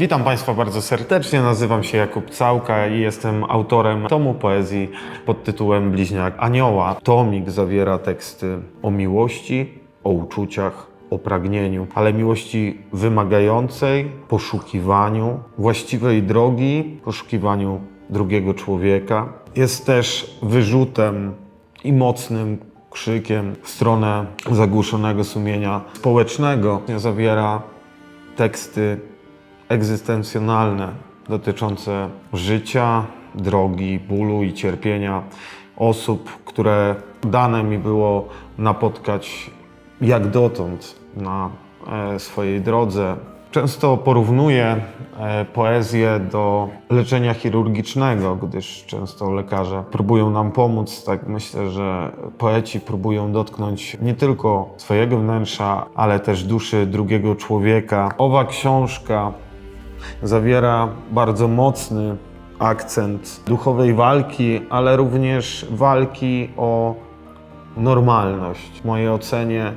Witam Państwa bardzo serdecznie. Nazywam się Jakub Całka i jestem autorem tomu poezji pod tytułem Bliźniak Anioła. Tomik zawiera teksty o miłości, o uczuciach, o pragnieniu, ale miłości wymagającej, poszukiwaniu właściwej drogi, poszukiwaniu drugiego człowieka. Jest też wyrzutem i mocnym krzykiem w stronę zagłuszonego sumienia społecznego. Zawiera teksty egzystencjonalne dotyczące życia, drogi, bólu i cierpienia osób, które dane mi było napotkać jak dotąd na e, swojej drodze. Często porównuję e, poezję do leczenia chirurgicznego, gdyż często lekarze próbują nam pomóc. Tak myślę, że poeci próbują dotknąć nie tylko swojego wnętrza, ale też duszy drugiego człowieka. Owa książka zawiera bardzo mocny akcent duchowej walki, ale również walki o normalność. W mojej ocenie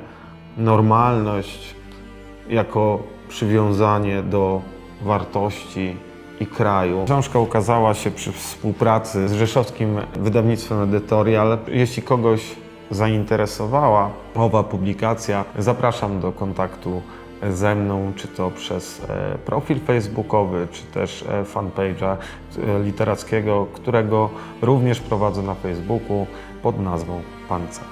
normalność jako przywiązanie do wartości i kraju. Książka ukazała się przy współpracy z rzeszowskim wydawnictwem Editorial. Jeśli kogoś zainteresowała owa publikacja, zapraszam do kontaktu ze mną, czy to przez e, profil facebookowy, czy też e, fanpage'a e, literackiego, którego również prowadzę na Facebooku pod nazwą Pancer.